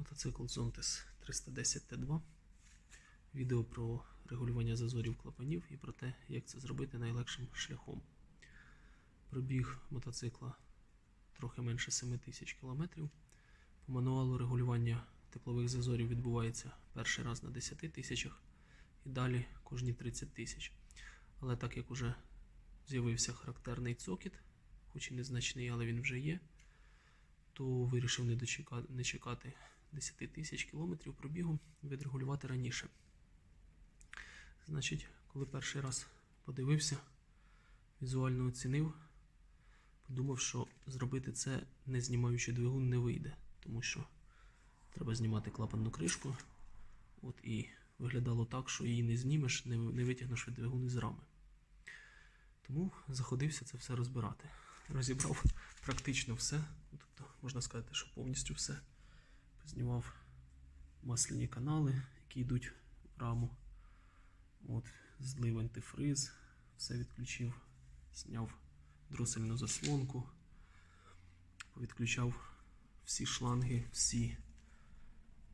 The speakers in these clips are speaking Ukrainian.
Мотоцикл Zontes 310 Т2. Відео про регулювання зазорів клапанів і про те, як це зробити найлегшим шляхом. Пробіг мотоцикла трохи менше 7 тисяч кілометрів. По мануалу регулювання теплових зазорів відбувається перший раз на 10 тисячах і далі кожні 30 тисяч. Але так як уже з'явився характерний цокіт, хоч і незначний, але він вже є, то вирішив не, дочека... не чекати 10 тисяч кілометрів пробігу відрегулювати раніше. Значить, коли перший раз подивився, візуально оцінив, подумав, що зробити це не знімаючи двигун не вийде, тому що треба знімати клапанну кришку. От і виглядало так, що її не знімеш, не, не витягнеш від двигун із рами. Тому заходився це все розбирати. Розібрав практично все. Тобто, можна сказати, що повністю все. Познімав масляні канали, які йдуть в раму. От, злив антифриз, все відключив, зняв дросельну заслонку, повідключав всі шланги, всі,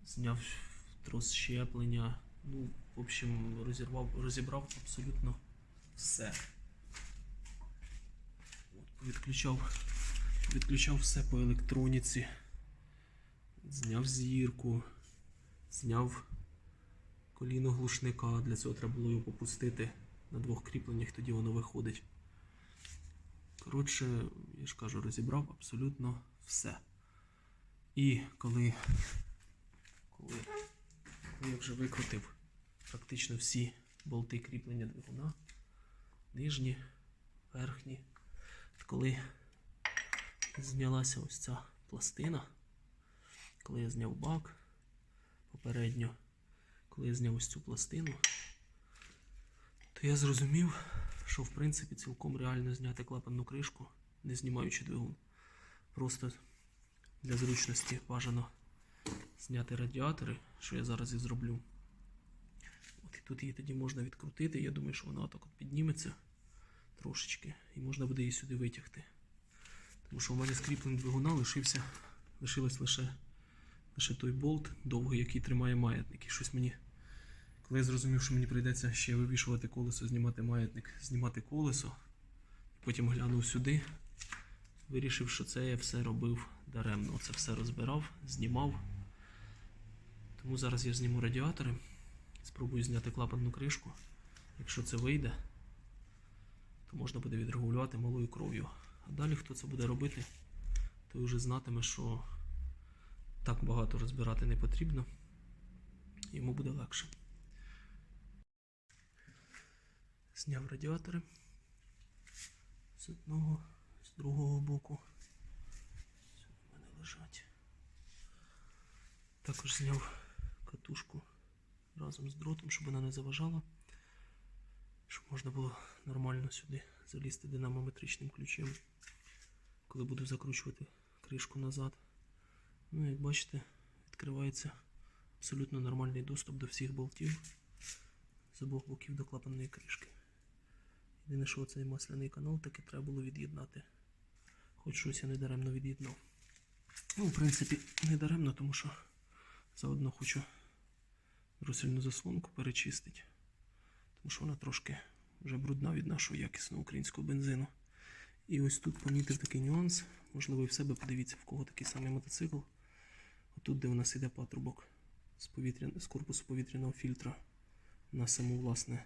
зняв трос щеплення. Ну, в общем, розірвав, розібрав абсолютно все. От, відключав, відключав все по електроніці, зняв зірку, зняв коліно глушника. Для цього треба було його попустити на двох кріпленнях, тоді воно виходить. Коротше, я ж кажу, розібрав абсолютно все. І коли, коли, коли я вже викрутив практично всі болти кріплення двигуна, нижні, верхні, коли знялася ось ця пластина, коли я зняв бак попередньо, коли я зняв ось цю пластину, то я зрозумів, що в принципі цілком реально зняти клапанну кришку, не знімаючи двигун. Просто для зручності бажано зняти радіатори, що я зараз і зроблю. От і тут її тоді можна відкрутити. Я думаю, що вона отак от підніметься трошечки, і можна буде її сюди витягти. Тому що у мене з кріпленням двигуна лишився, лишилось лише, лише той болт довгий, який тримає маятник. І щось мені, коли я зрозумів, що мені прийдеться ще вивішувати колесо, знімати маятник, знімати колесо, потім глянув сюди, вирішив, що це я все робив даремно. Це все розбирав, знімав. Тому зараз я зніму радіатори, спробую зняти клапанну кришку. Якщо це вийде, то можна буде відрегулювати малою кров'ю. А далі хто це буде робити, той вже знатиме, що так багато розбирати не потрібно. Йому буде легше. Зняв радіатори з одного, з другого боку. В мене лежать. Також зняв катушку разом з дротом, щоб вона не заважала щоб можна було нормально сюди залізти динамометричним ключем, коли буду закручувати кришку назад. Ну, як бачите, відкривається абсолютно нормальний доступ до всіх болтів з обох боків до клапанної кришки. Єдине, що цей масляний канал таки треба було від'єднати. Хоч щось я недаремно від'єднав. Ну, в принципі, не даремно, тому що заодно хочу русельну заслонку перечистити тому що вона трошки вже брудна від нашого якісного українського бензину. І ось тут помітив такий нюанс. Можливо, і в себе подивіться, в кого такий самий мотоцикл. Отут, де у нас іде патрубок з, повітря... з корпусу повітряного фільтра на саму власне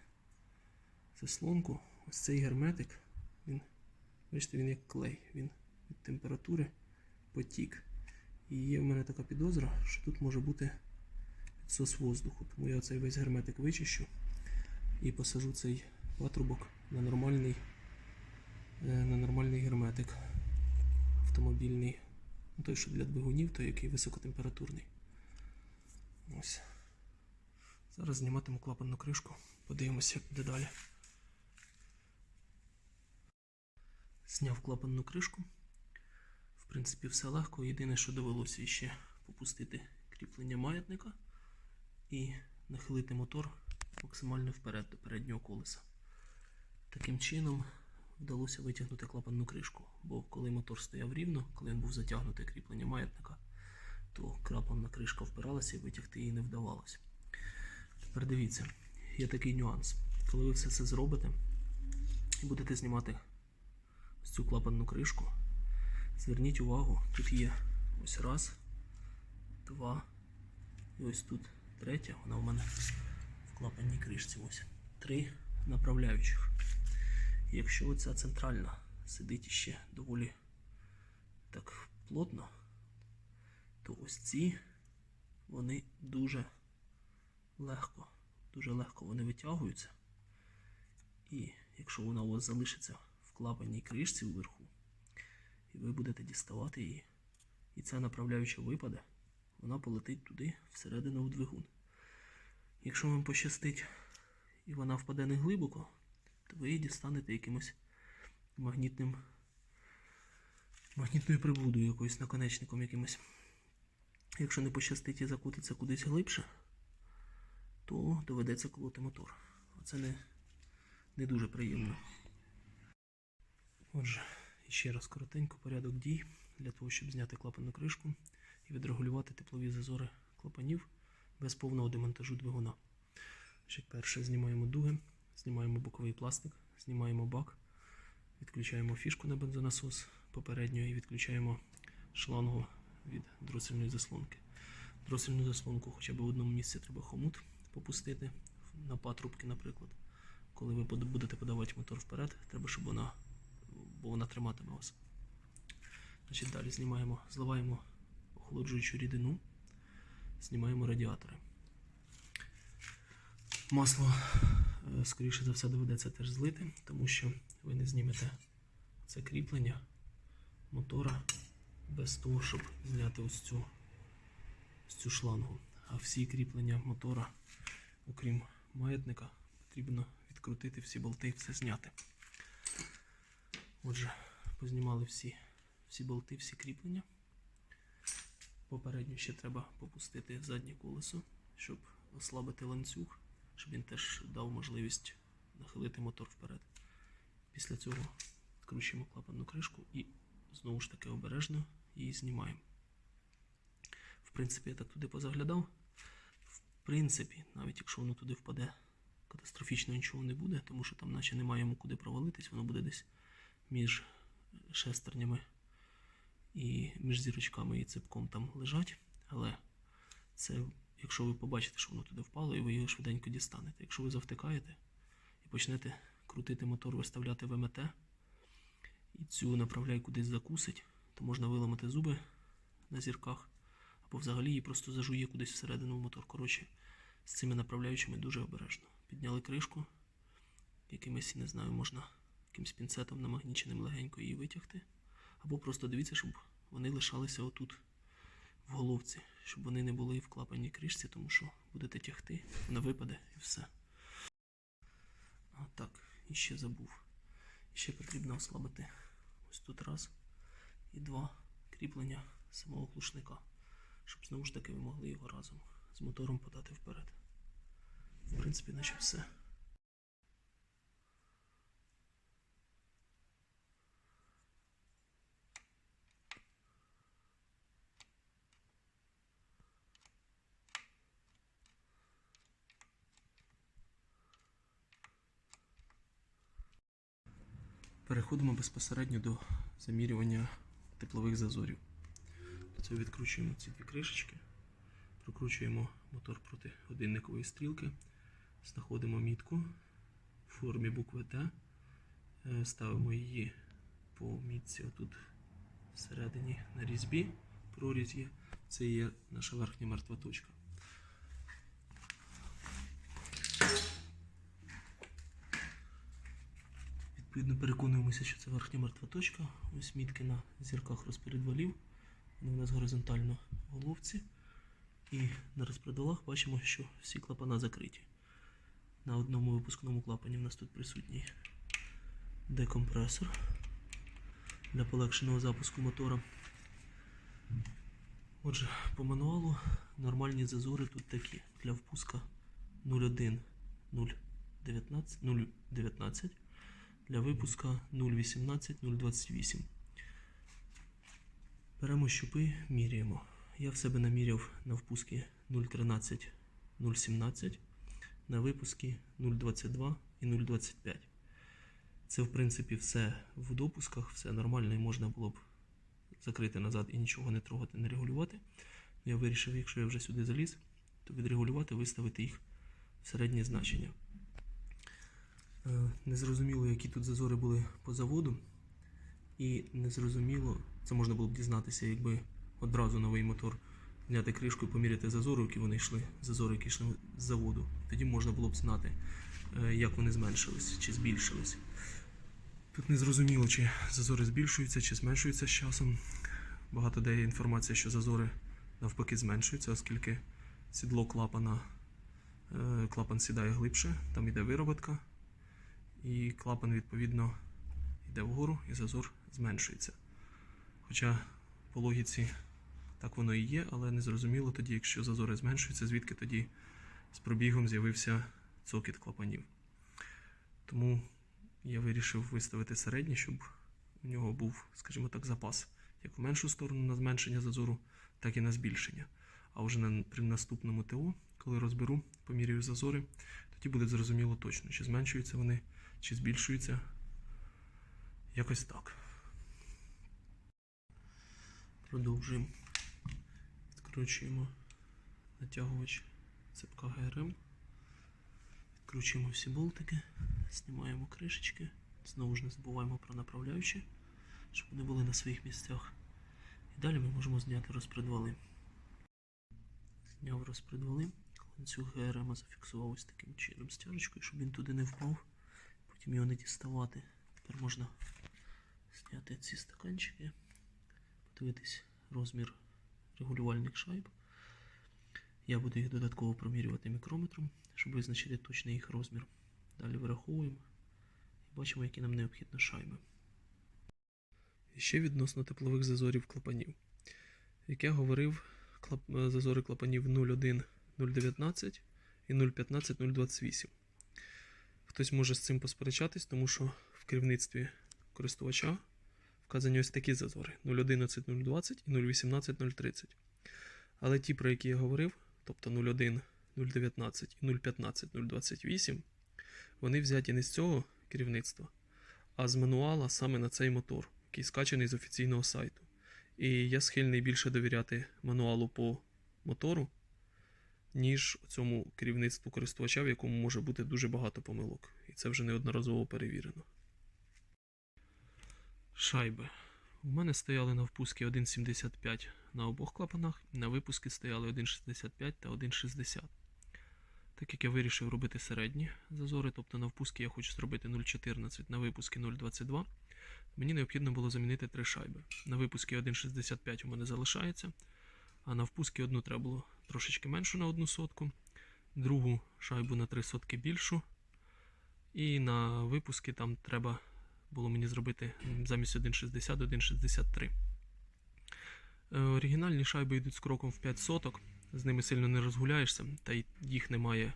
заслонку. Ось цей герметик, він, бачите, він як клей, він від температури потік. І є в мене така підозра, що тут може бути підсос воздуху. Тому я цей весь герметик вичищу і посажу цей патрубок на нормальний, е, на нормальний герметик автомобільний. Ну, той, що для двигунів, той який високотемпературний. Ось. Зараз зніматиму клапанну кришку, подивимося, як буде далі. Зняв клапанну кришку. В принципі, все легко. Єдине, що довелося ще попустити кріплення маятника і нахилити мотор максимально вперед до переднього колеса. Таким чином вдалося витягнути клапанну кришку, бо коли мотор стояв рівно, коли він був затягнутий кріплення маятника, то крапленна кришка впиралася і витягти її не вдавалося. Тепер дивіться, є такий нюанс. Коли ви все це зробите і будете знімати ось цю клапанну кришку, зверніть увагу, тут є ось раз, два, і ось тут третя, вона у мене в клапанній кришці. Ось три направляючих. Якщо оця центральна сидить іще доволі так плотно, то ось ці вони дуже легко, дуже легко вони витягуються. І якщо вона у вас залишиться в клапаній кришці вверху, і ви будете діставати її, і ця направляюча випаде, вона полетить туди всередину в двигун. Якщо вам пощастить і вона впаде не глибоко, ви її дістанете якимось магнітним магнітною приблудою якоюсь наконечником якимось. Якщо не пощастить і закутиться кудись глибше, то доведеться колоти мотор. Оце не, не дуже приємно. Отже, ще раз коротенько порядок дій для того, щоб зняти клапанну кришку і відрегулювати теплові зазори клапанів без повного демонтажу двигуна. Перше знімаємо дуги, знімаємо боковий пластик, знімаємо бак, відключаємо фішку на бензонасос попередньо і відключаємо шлангу від дросельної заслонки. Дросельну заслонку хоча б в одному місці треба хомут попустити на патрубки, наприклад. Коли ви будете подавати мотор вперед, треба, щоб вона, бо вона триматиме вас. Значить, далі знімаємо, зливаємо охолоджуючу рідину, знімаємо радіатори. Масло, скоріше за все, доведеться теж злити, тому що ви не знімете це кріплення мотора без того, щоб зняти ось цю, ось цю шлангу. А всі кріплення мотора, окрім маятника, потрібно відкрутити всі болти, і все зняти. Отже, познімали всі, всі болти, всі кріплення. Попередньо ще треба попустити заднє колесо, щоб ослабити ланцюг, щоб він теж дав можливість нахилити мотор вперед. Після цього відкручуємо клапанну кришку і знову ж таки обережно її знімаємо. В принципі, я так туди позаглядав. В принципі, навіть якщо воно туди впаде, катастрофічно нічого не буде, тому що там наче немає йому куди провалитись, воно буде десь між шестернями і між зірочками і ципком там лежать. Але це, якщо ви побачите, що воно туди впало, і ви його швиденько дістанете. Якщо ви завтикаєте і почнете крутити мотор, виставляти ВМТ, і цю направляй кудись закусить, то можна виламати зуби на зірках, або взагалі її просто зажує кудись всередину в мотор. Коротше, з цими направляючими дуже обережно. Підняли кришку, якимось, не знаю, можна якимсь пінцетом намагніченим легенько її витягти. Або просто дивіться, щоб вони лишалися отут в головці, щоб вони не були в клапаній кришці, тому що будете тягти, вона випаде і все. А так, і ще забув. Ще потрібно ослабити ось тут раз і два кріплення самого глушника, щоб знову ж таки ви могли його разом з мотором подати вперед. В принципі, наче все. Переходимо безпосередньо до замірювання теплових зазорів. Для цього відкручуємо ці дві кришечки, прокручуємо мотор проти годинникової стрілки, знаходимо мітку в формі букви Т, е, ставимо її по мітці отут всередині на різьбі. Проріз є. Це є наша верхня мертва точка. Відповідно, переконуємося, що це верхня мертва точка. Ось мітки на зірках розподвалів. Вони у нас горизонтально в головці. І на розпредвалах бачимо, що всі клапана закриті. На одному випускному клапані в нас тут присутній декомпресор для полегшеного запуску мотора. Отже, по мануалу нормальні зазори тут такі. Для впуска 0,1, 0,19, 0,19 для випуска 0,18, 0,28. Беремо щупи, міряємо. Я в себе наміряв на впуски 0.13, 0.17, на випуски 0.22 і 0.25. Це, в принципі, все в допусках, все нормально і можна було б закрити назад і нічого не трогати, не регулювати. Я вирішив, якщо я вже сюди заліз, то відрегулювати, виставити їх в середнє значення. Е, Незрозуміло, які тут зазори були по заводу. І незрозуміло, це можна було б дізнатися, якби одразу новий мотор зняти кришку і поміряти зазори, які вони йшли, зазори, які йшли з заводу. Тоді можна було б знати, е, як вони зменшились чи збільшились. Тут не зрозуміло, чи зазори збільшуються, чи зменшуються з часом. Багато де є інформація, що зазори навпаки зменшуються, оскільки сідло клапана, е, клапан сідає глибше, там йде вироботка, і клапан, відповідно, йде вгору, і зазор зменшується. Хоча по логіці так воно і є, але не зрозуміло тоді, якщо зазори зменшуються, звідки тоді з пробігом з'явився цокіт клапанів. Тому я вирішив виставити середній, щоб у нього був, скажімо так, запас як в меншу сторону на зменшення зазору, так і на збільшення. А вже на, при наступному ТО, коли розберу, поміряю зазори, тоді буде зрозуміло точно, чи зменшуються вони, чи збільшуються. Якось так. Продовжуємо. Відкручуємо натягувач цепка ГРМ. Відкручуємо всі болтики, знімаємо кришечки. Знову ж не забуваємо про направляючі, щоб вони були на своїх місцях. І далі ми можемо зняти розпредвали. Зняв розпредвали. Ланцюг ГРМ зафіксував ось таким чином стяжечкою, щоб він туди не впав. Потім його не діставати. Тепер можна зняти ці стаканчики, подивитись розмір регулювальних шайб. Я буду їх додатково промірювати мікрометром, щоб визначити точний їх розмір. Далі вираховуємо і бачимо, які нам необхідні шайби. І ще відносно теплових зазорів клапанів. Як я говорив, зазори клапанів 0,1, 0,19 і 0,15, 0,28. Хтось може з цим посперечатись, тому що в керівництві користувача вказані ось такі зазори: 0,11, 0,20 і 0,18, 0,30. Але ті, про які я говорив, тобто 0,1, 0,19 і 0,15, 0,28, вони взяті не з цього керівництва, а з мануала саме на цей мотор, який скачаний з офіційного сайту. І я схильний більше довіряти мануалу по мотору, ніж цьому керівництву користувача, в якому може бути дуже багато помилок. І це вже неодноразово перевірено. Шайби. У мене стояли на впуски 1,75 на обох клапанах, на випуски стояли 1,65 та 1,60. Так як я вирішив робити середні зазори, тобто на впуски я хочу зробити 0,14, на випуски 0,22, мені необхідно було замінити три шайби. На випуски 1,65 у мене залишається, а на впуски одну треба було трошечки меншу на одну сотку, другу шайбу на 3 сотки більшу. І на випуски там треба було мені зробити замість 1,60 1,63. Е, Оригінальні шайби йдуть з кроком в 5 соток, з ними сильно не розгуляєшся, та й їх немає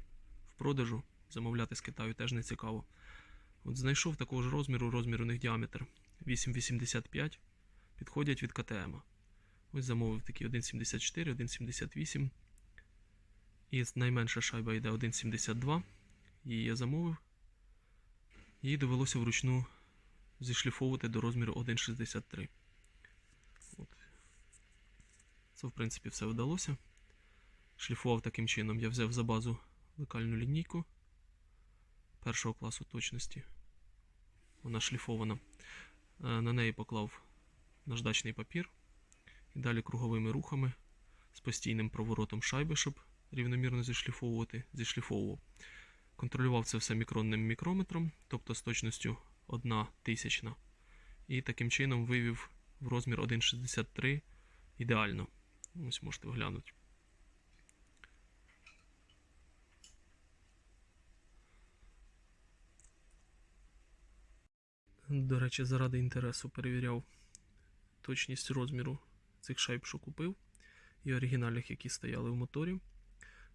в продажу. Замовляти з Китаю теж не цікаво. От знайшов такого ж розміру, розмір у них діаметр 8,85, підходять від КТМ. Ось замовив такі 1,74, 1,78. І найменша шайба йде 1,72. Її я замовив. Її довелося вручну зішліфовувати до розміру 1,63. Це, в принципі, все вдалося. Шліфував таким чином. Я взяв за базу лекальну лінійку першого класу точності. Вона шліфована. Е, На неї поклав наждачний папір. І далі круговими рухами з постійним проворотом шайби, щоб рівномірно зішліфовувати, зішліфовував. Контролював це все мікронним мікрометром, тобто з точністю 1 тисячна. І таким чином вивів в розмір 1,63 ідеально. Ось можете оглянути. До речі, заради інтересу перевіряв точність розміру цих шайб, що купив, і оригінальних, які стояли в моторі.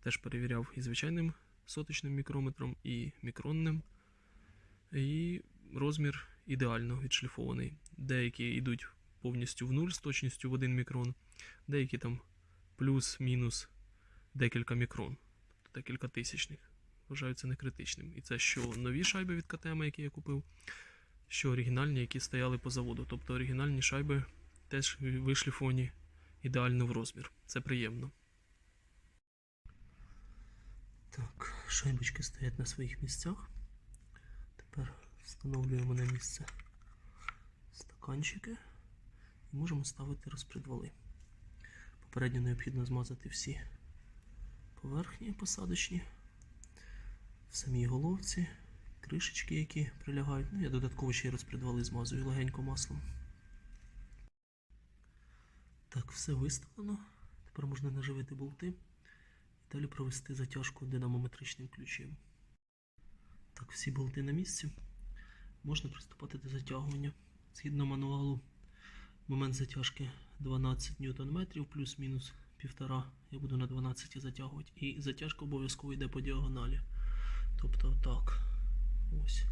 Теж перевіряв і звичайним соточним мікрометром, і мікронним. І розмір ідеально відшліфований. Деякі йдуть повністю в нуль з точністю в 1 мікрон, деякі там плюс-мінус декілька мікрон, тобто декілька тисячних. Вважаю це не критичним. І це що нові шайби від КТМ, які я купив, що оригінальні, які стояли по заводу. Тобто оригінальні шайби теж вишліфовані ідеально в розмір. Це приємно. Так, шайбочки стоять на своїх місцях. Тепер встановлюємо на місце стаканчики і можемо ставити розпредвали. Попередньо необхідно змазати всі поверхні посадочні, в самій головці, кришечки, які прилягають. Ну, я додатково ще й розпредвали змазую легенько маслом. Так, все виставлено. Тепер можна наживити болти і далі провести затяжку динамометричним ключем. Так, всі болти на місці. Можна приступати до затягування. Згідно мануалу, момент затяжки 12 Нм плюс-мінус півтора. Я буду на 12 затягувати. І затяжка обов'язково йде по діагоналі. Тобто так. Ось.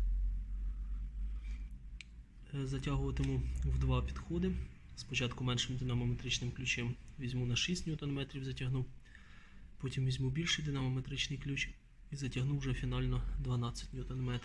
Затягуватиму в два підходи. Спочатку меншим динамометричним ключем візьму на 6 Нм затягну. Потім візьму більший динамометричний ключ і затягну вже фінально 12 Нм.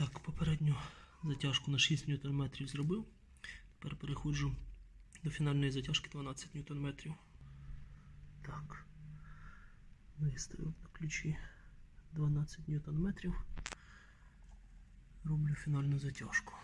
Так, попередню затяжку на 6 Нм зробив. Тепер переходжу до фінальної затяжки 12 Нм. Так. Виставив на ключі 12 Нм. Роблю фінальну затяжку.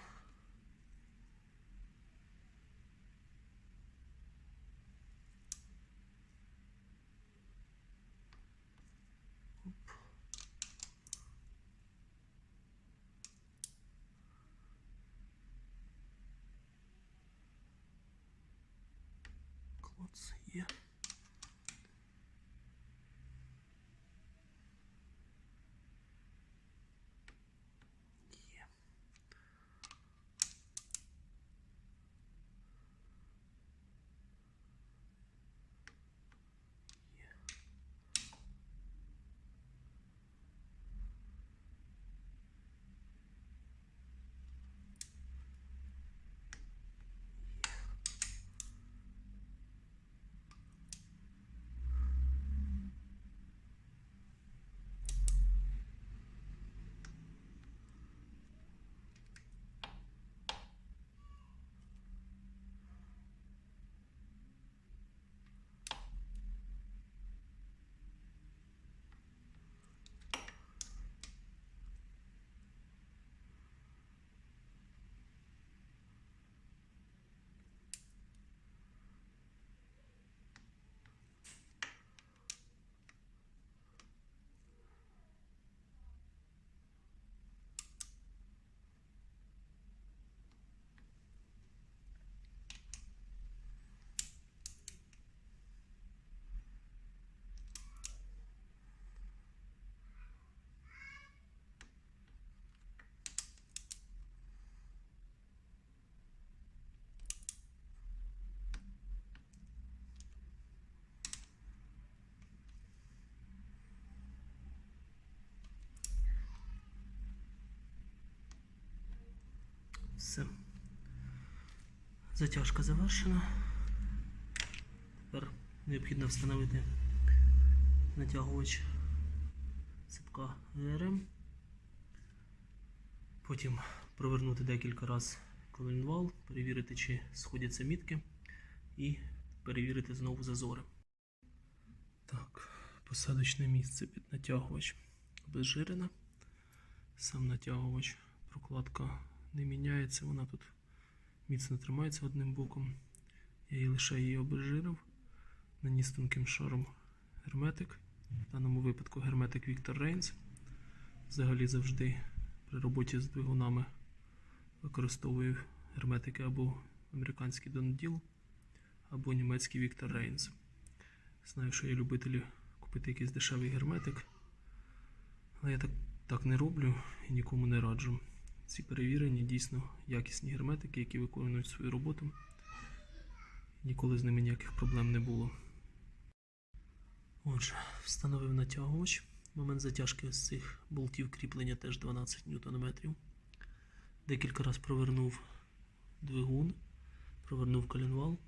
Все. Затяжка завершена. Тепер необхідно встановити натягувач цепка ГРМ. Потім провернути декілька разів коленвал, перевірити, чи сходяться мітки, і перевірити знову зазори. Так, посадочне місце під натягувач обезжирена. Сам натягувач, прокладка не міняється, вона тут міцно тримається одним боком. Я її лише її обезжирив, наніс тонким шаром герметик. В даному випадку герметик Victor Reigns. Взагалі завжди при роботі з двигунами використовую герметики або американський Dondil, або німецький Victor Reigns. Знаю, що є любителі купити якийсь дешевий герметик, але я так, так не роблю і нікому не раджу. Ці перевірені дійсно якісні герметики, які виконують свою роботу. Ніколи з ними ніяких проблем не було. Отже, встановив натягувач. Момент затяжки з цих болтів кріплення теж 12 Нм. Декілька разів провернув двигун, провернув коленвал.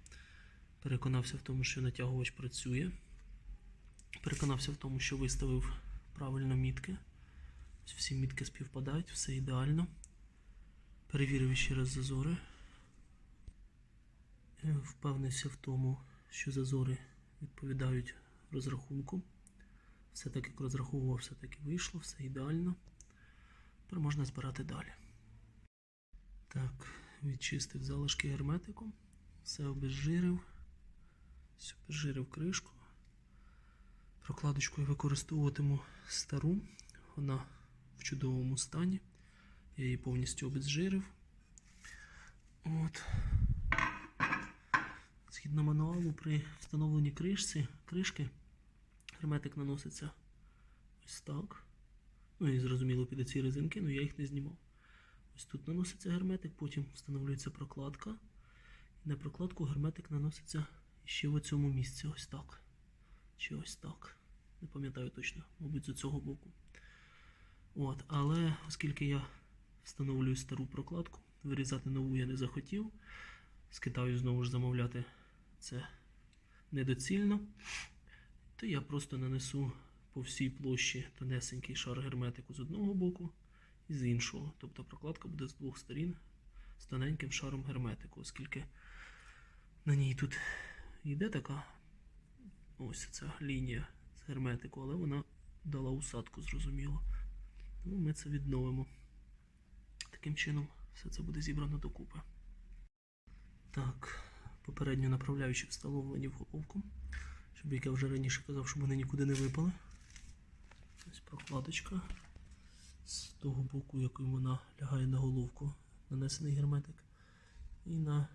Переконався в тому, що натягувач працює. Переконався в тому, що виставив правильно мітки. Всі мітки співпадають, все ідеально. Перевірив ще раз зазори. Е, Впевнився в тому, що зазори відповідають розрахунку. Все так, як розраховував, все так і вийшло, все ідеально. Тепер можна збирати далі. Так, відчистив залишки герметику, все обезжирив, все обезжирив кришку. Прокладочку я використовуватиму стару, вона в чудовому стані. Я її повністю обезжирив. От. Згідно мануалу, при встановленні кришці, кришки герметик наноситься ось так. Ну і зрозуміло під ці резинки, але я їх не знімав. Ось тут наноситься герметик, потім встановлюється прокладка. І на прокладку герметик наноситься ще в цьому місці, ось так. Чи ось так. Не пам'ятаю точно, мабуть, з цього боку. От, але оскільки я встановлюю стару прокладку, вирізати нову я не захотів. З Китаю знову ж замовляти це недоцільно. То я просто нанесу по всій площі тонесенький шар герметику з одного боку і з іншого. Тобто прокладка буде з двох сторін з тоненьким шаром герметику, оскільки на ній тут йде така ось ця лінія з герметику, але вона дала усадку, зрозуміло. Тому ми це відновимо. Таким чином все це буде зібрано докупи. Так, попередньо направляючи встановлені в головку, щоб як я вже раніше казав, щоб вони нікуди не випали. Ось прокладочка. З того боку, якою вона лягає на головку, нанесений герметик. І на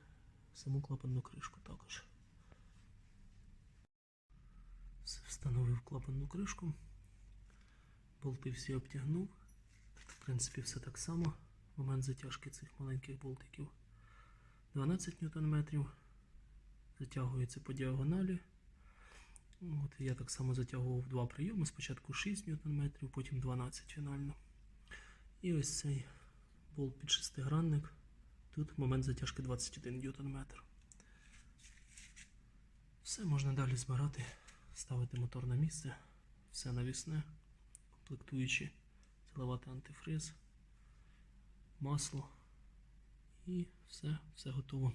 саму клапанну кришку також. Встановив клапанну кришку. Болти всі обтягнув. В принципі, все так само. Момент затяжки цих маленьких болтиків 12 Нм. Затягується по діагоналі. От, я так само затягував два прийоми. Спочатку 6 Нм, потім 12 фінально. І ось цей болт під шестигранник. Тут момент затяжки 21 Нм. Все можна далі збирати, ставити мотор на місце, все навісне, комплектуючи, заливати антифриз, масло і все, все готово.